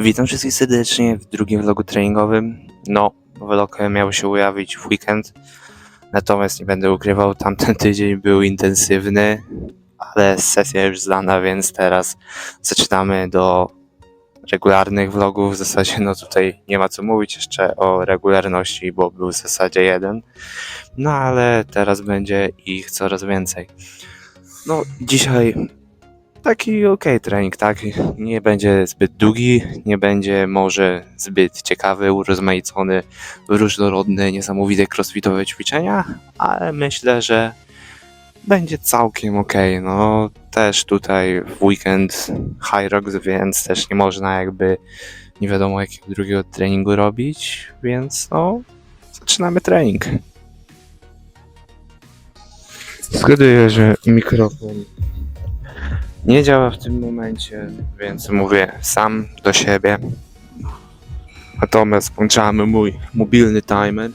Witam wszystkich serdecznie w drugim vlogu treningowym. No, vlog miał się ujawnić w weekend, natomiast nie będę ukrywał, tamten tydzień był intensywny, ale sesja już zdana, więc teraz zaczynamy do regularnych vlogów. W zasadzie no tutaj nie ma co mówić jeszcze o regularności, bo był w zasadzie jeden. No ale teraz będzie ich coraz więcej. No dzisiaj taki okej trening, tak? Nie będzie zbyt długi, nie będzie może zbyt ciekawy, urozmaicony, różnorodny, niesamowite crossfitowe ćwiczenia, ale myślę, że będzie całkiem okej. No też tutaj w weekend High Rocks, więc też nie można jakby nie wiadomo jakiego drugiego treningu robić, więc no zaczynamy trening. Zgaduję, że mikrofon nie działa w tym momencie, więc mówię sam do siebie. Natomiast włączamy mój mobilny timer.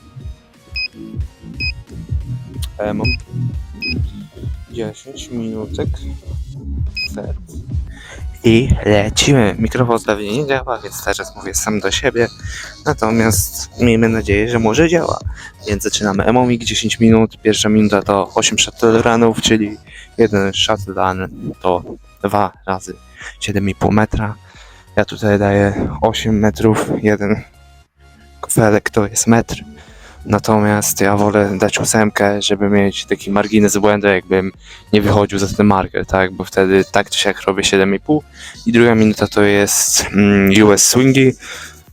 E, mam 10 minutek. Set. I lecimy. Mikrofon pewnie nie działa, więc teraz mówię sam do siebie. Natomiast miejmy nadzieję, że może działa. Więc zaczynamy Emomik 10 minut. Pierwsza minuta to 8 shutdownów, czyli jeden shutdown to dwa razy 7,5 metra. Ja tutaj daję 8 metrów, jeden felek to jest metr. Natomiast ja wolę dać ósemkę, żeby mieć taki margines błędu, jakbym nie wychodził za ten marker, tak? Bo wtedy tak czy siak robię 7,5. I druga minuta to jest mm, US swingi,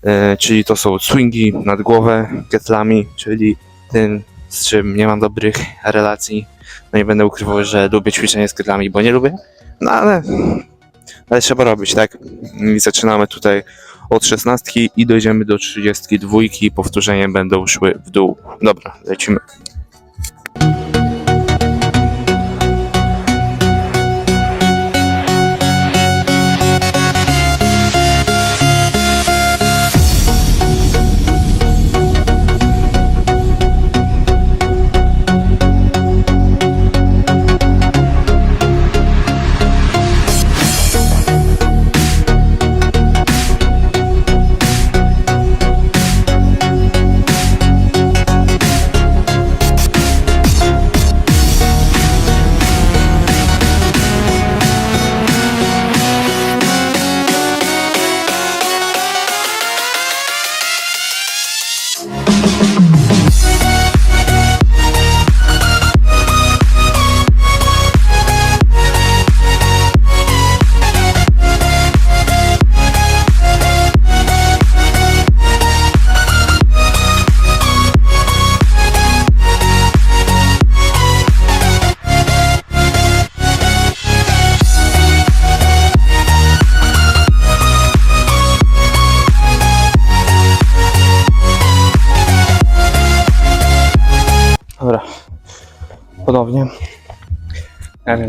e, czyli to są swingi nad głowę ketlami, czyli tym, z czym nie mam dobrych relacji. No nie będę ukrywał, że lubię ćwiczenie z ketlami, bo nie lubię. No ale, ale trzeba robić, tak? I zaczynamy tutaj od 16 i dojdziemy do 32. Powtórzenia będą szły w dół. Dobra, lecimy.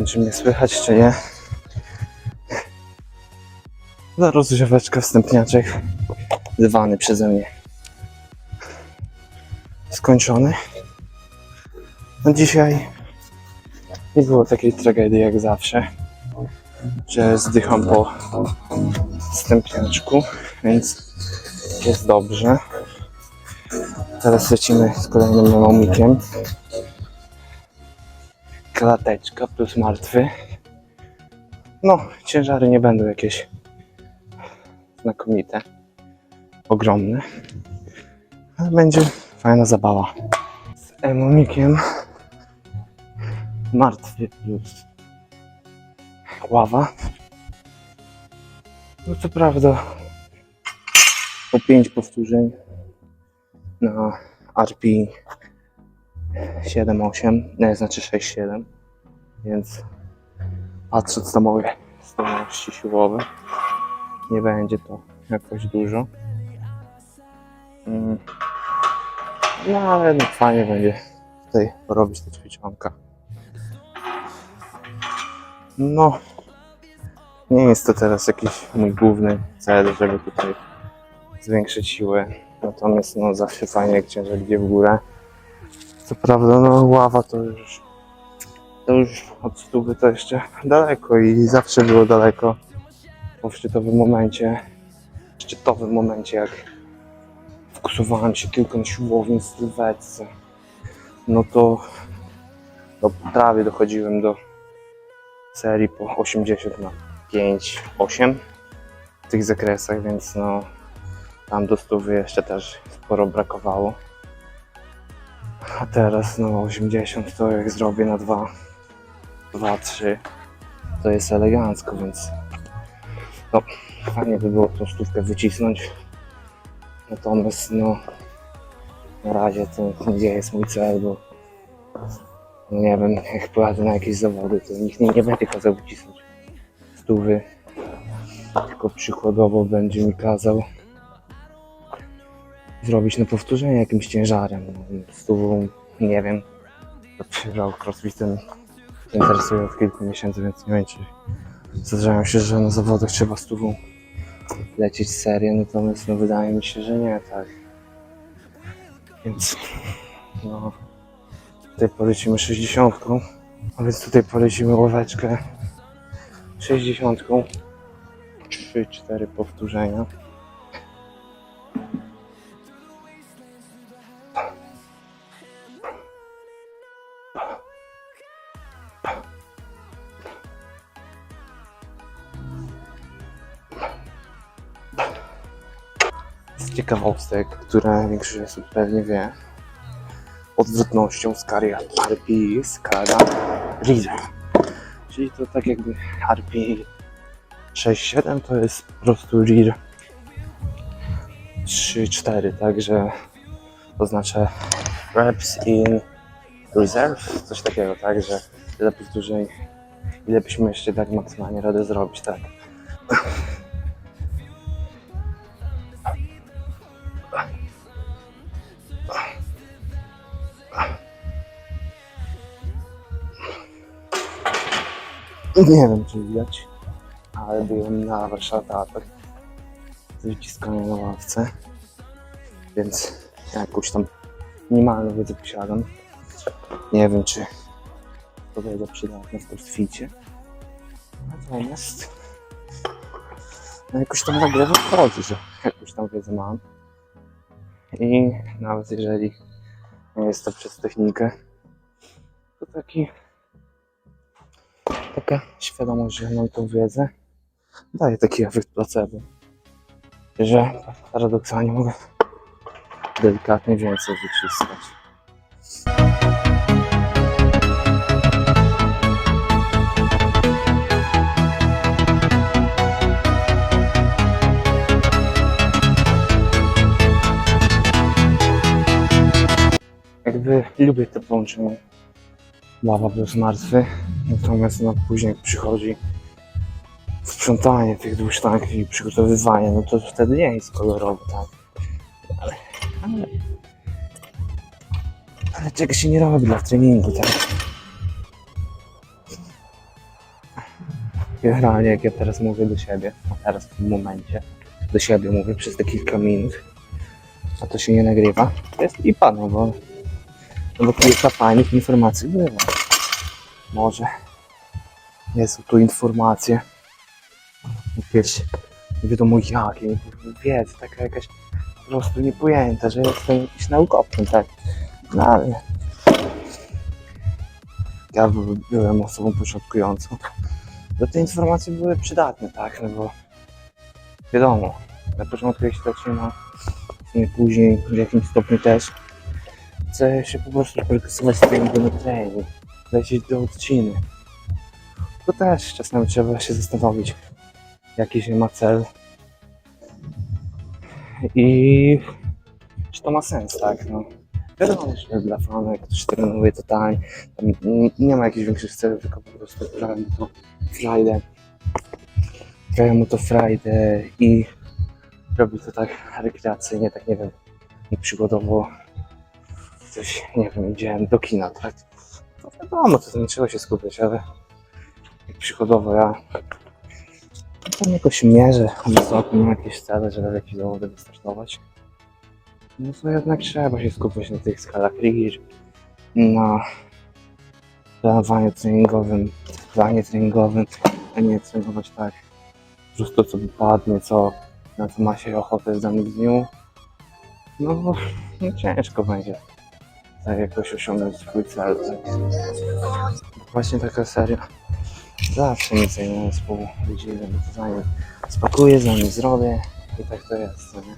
Wiem, czy mnie słychać, czy nie. Za rozgrzeweczka wstępniaczek zwany przeze mnie. Skończony. No dzisiaj nie było takiej tragedii jak zawsze, że zdycham po wstępniaczku, więc jest dobrze. Teraz lecimy z kolejnym memomikiem. Klateczka plus martwy. No, ciężary nie będą jakieś znakomite, ogromne. Ale będzie fajna zabawa. Z emomikiem martwy plus ława. No co prawda po 5 powtórzeń na RP 7.8, nie, znaczy 6.7, więc patrząc na moje zdolności siłowe, nie będzie to jakoś dużo. Mm. No ale no fajnie będzie tutaj robić te ćwiczonka. No, nie jest to teraz jakiś mój główny cel, żeby tutaj zwiększyć siłę Natomiast no zawsze fajnie jak ciężar idzie w górę. Co prawda no ława to już to już od stówy to jeszcze daleko i zawsze było daleko po szczytowym momencie. szczytowym momencie, jak fokusowałem się tylko na siłowni w sylwetce, no to no, prawie dochodziłem do serii po 80 na 5, 8 w tych zakresach, więc no tam do stówy jeszcze też sporo brakowało. A teraz no 80 to jak zrobię na 2, 2, 3 to jest elegancko, więc no fajnie by było tą stówkę wycisnąć. Natomiast no na razie to, nie jest mój cel, bo no nie wiem, jak pojadę na jakieś zawody, to nikt nie, nie będzie kazał wycisnąć stówy, tylko przykładowo będzie mi kazał zrobić na powtórzenie jakimś ciężarem. Stówą, nie wiem, dopiero crossfitem się interesuję od kilku miesięcy, więc nie wiem, czy zdarzają się, że na zawodach trzeba stówą lecieć serię, natomiast no, wydaje mi się, że nie, tak. Więc no, tutaj polecimy 60, a więc tutaj polecimy ławeczkę 60, 3-4 powtórzenia. Z ciekawostek, które większość osób pewnie wie, odwrotnością skali RP jest Reader. Czyli to tak jakby RP 6.7 to jest po prostu READ 3.4, także oznacza reps in reserve, coś takiego, tak, że tyle powtórzeń, ile byśmy jeszcze tak maksymalnie radę zrobić, tak. Nie wiem, czy widać, ale byłem na warsztatach z wyciskania na ławce, więc jakąś tam minimalną wiedzę posiadam. Nie wiem, czy to będzie przydatne w crossficie. Natomiast no jakoś tam nagle wychodzi, że jakąś tam wiedzę mam. I nawet jeżeli nie jest to przez technikę, to taki taka świadomość, że mam tą wiedzę, daje taki efekt placebo, że paradoksalnie mogę delikatnie więcej wyciskać. Jakby lubię te połączenie ława plus martwy, natomiast no, później jak przychodzi sprzątanie tych dwóch sztank i przygotowywanie, no to wtedy nie jest kolorowo, tak. Ale, ale, ale czego się nie robi dla treningu, tak. Generalnie jak ja teraz mówię do siebie, a teraz w tym momencie do siebie mówię przez te kilka minut, a to się nie nagrywa, to jest i pana, bo, no bo kilka fajnych informacji bywa. Może nie są tu informacje jakieś nie wiadomo jakie, wiedza taka jakaś po prostu niepojęta, że jestem jakiś naukowcem, tak? No ale ja by- byłem osobą początkującą. To te informacje były przydatne, tak? No bo wiadomo, na początku jak się zaczyna, nie później w jakimś stopniu też chce się po prostu fokusować treningu na trening, lecieć do odciny. To też czasem trzeba się zastanowić, jaki się ma cel i czy to ma sens, tak? No. Wiadomo, że dla fanek, ktoś trenuje tam n- nie ma jakichś większych celów, tylko po prostu sprawia mu to frajdę. Sprawia mu to frajdę i robi to tak rekreacyjnie, tak nie wiem, przygodowo coś, nie wiem, idziemy do kina, tak? No wiadomo, to nie trzeba się skupiać, ale jak przychodowo ja tam jakoś mierzę wysoko, mam jakieś cele, żeby w jakieś zawody wystartować. No to jednak trzeba się skupiać na tych skalach RIR, na planowaniu treningowym, planie treningowym, a nie trenować tak prostu co wypadnie, co na co ma się ochotę w danym dniu. No, bo no ciężko będzie jakoś osiągnąć swój cel. Tak. Właśnie taka seria. Zawsze mi zajmuje współludzimy, to za nim spakuję, za nim zrobię i tak to jest, nie?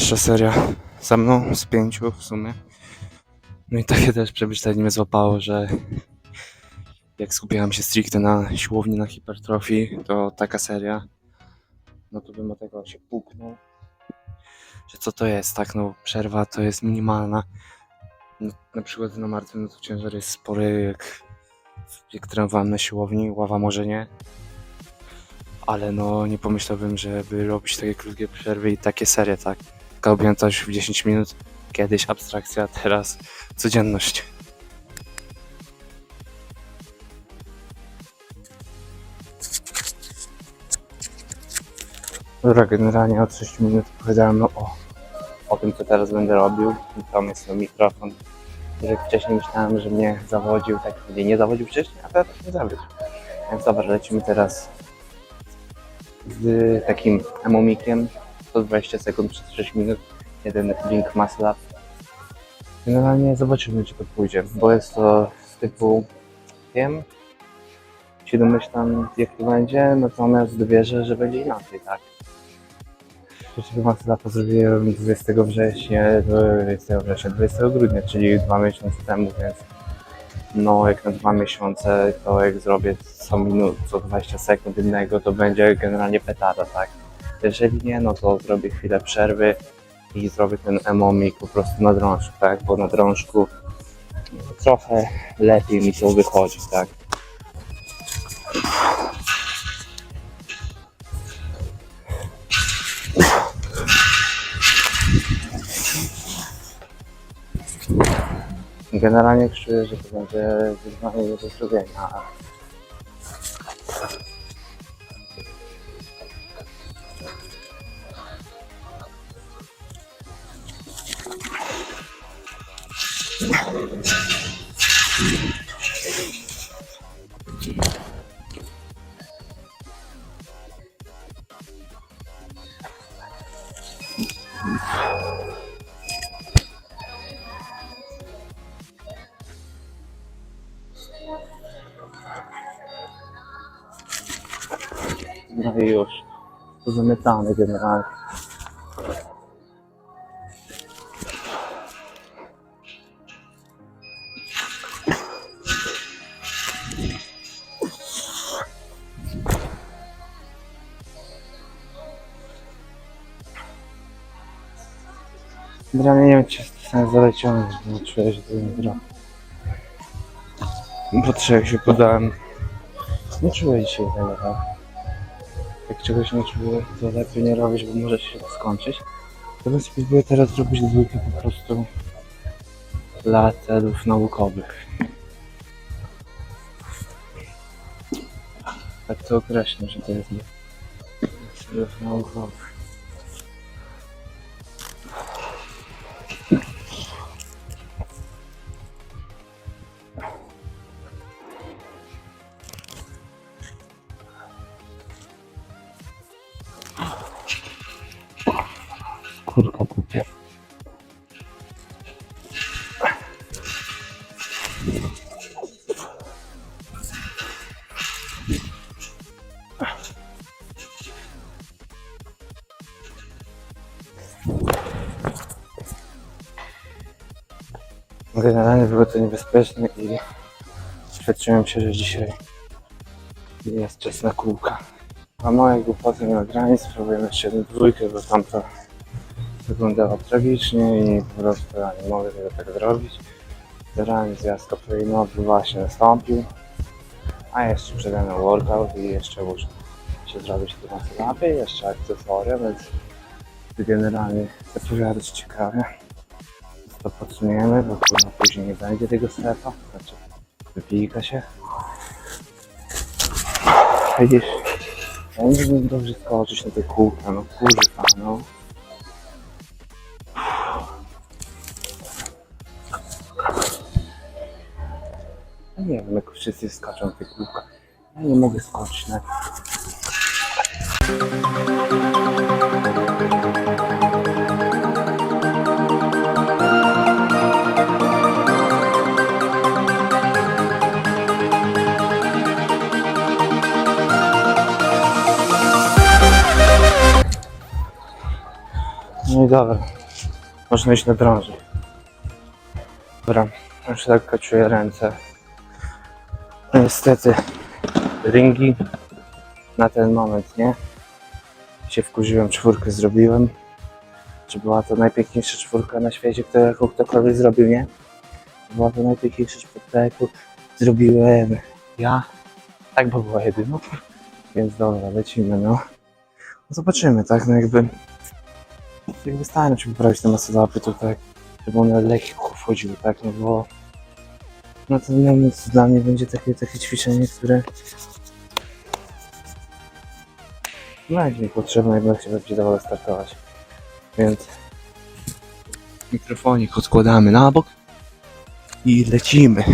Pierwsza seria za mną z pięciu w sumie. No i takie też przemyślenie mnie złapało, że jak skupiałem się stricte na siłowni, na hipertrofii, to taka seria, no to bym od tego się puknął. Że co to jest, tak, no przerwa to jest minimalna. No, na przykład na martwym no to ciężar jest spory, jak, jak trenowałem na siłowni, ława może nie. Ale no nie pomyślałbym, żeby robić takie krótkie przerwy i takie serie, tak. Taka objętość w 10 minut. Kiedyś abstrakcja, teraz codzienność. Dobra, generalnie od 6 minut powiedziałem o, o tym, co teraz będę robił. Tam jest ten mikrofon. Jak wcześniej myślałem, że mnie zawodził, tak mnie nie zawodził wcześniej, a teraz nie zawodził. Więc dobra, lecimy teraz z takim emomikiem 120 sekund przez 6 minut. Jeden link muscle up generalnie zobaczymy czy to pójdzie bo jest to z typu wiem się domyślam jak to będzie natomiast wierzę, że będzie inaczej tak. Trzeciego muscle upa zrobiłem 20 września 20 września 20 grudnia czyli dwa miesiące temu więc no jak na dwa miesiące to jak zrobię co minut, co 20 sekund innego, to będzie generalnie petarda, tak? Jeżeli nie, no to zrobię chwilę przerwy i zrobię ten emomik po prostu na drążku, tak? Bo na drążku trochę lepiej mi to wychodzi, tak? Generalnie czuję, że to będzie wyzwanie nie do zrobienia. No i już. To generalnie. Generalnie nie wiem, czy jest sens dalej ciągnąć, bo czuję, że to nie gra. Po trzech się podałem. Nie czuję dzisiaj tego, tak? Jak czegoś nie czuję, to lepiej nie robić, bo może się to skończyć. Teraz spróbuję teraz zrobić dwójkę po prostu dla celów naukowych. Tak to określę, że to jest dla celów naukowych. Generalnie było to niebezpieczne i świadczyłem się, że dzisiaj jest czas na kółka. A moje głupoty ma granic, spróbujemy jeszcze jedną dwójkę, bo tam to wyglądało tragicznie i po prostu ja nie mogę tego tak zrobić. Generalnie zjazd kofeinowy właśnie nastąpił, a jeszcze przede mną workout i jeszcze muszę się zrobić tu na kanapie, jeszcze akcesoria, więc generalnie zapowiada się ciekawie. To podsumujemy, bo później nie będzie tego strefa, znaczy wypijka się. Widzisz, będzie mi dobrze skoczyć na te kółka, no kurwa, no. Ja nie wiem, jak wszyscy skaczą na te kółka. Ja nie mogę skoczyć na No i dobra. Można iść na drąży. Dobra, już lekko czuję ręce. No Niestety ringi na ten moment nie. Się wkurzyłem, czwórkę zrobiłem. Czy była to najpiękniejsza czwórka na świecie, którą ktokolwiek zrobił, nie? Była to najpiękniejsza czwórka, jaką zrobiłem ja. Tak, bo była jedyną. Więc dobra, lecimy, no zobaczymy, tak, no jakby jakby starałem się poprawić te masołapy tutaj, żeby one lekko wchodziły, tak, no bo no to no, no, dla mnie będzie takie, takie ćwiczenie, które będzie mi potrzebne, jak będę chciał będzie dawało startować. Więc mikrofonik odkładamy na bok i lecimy.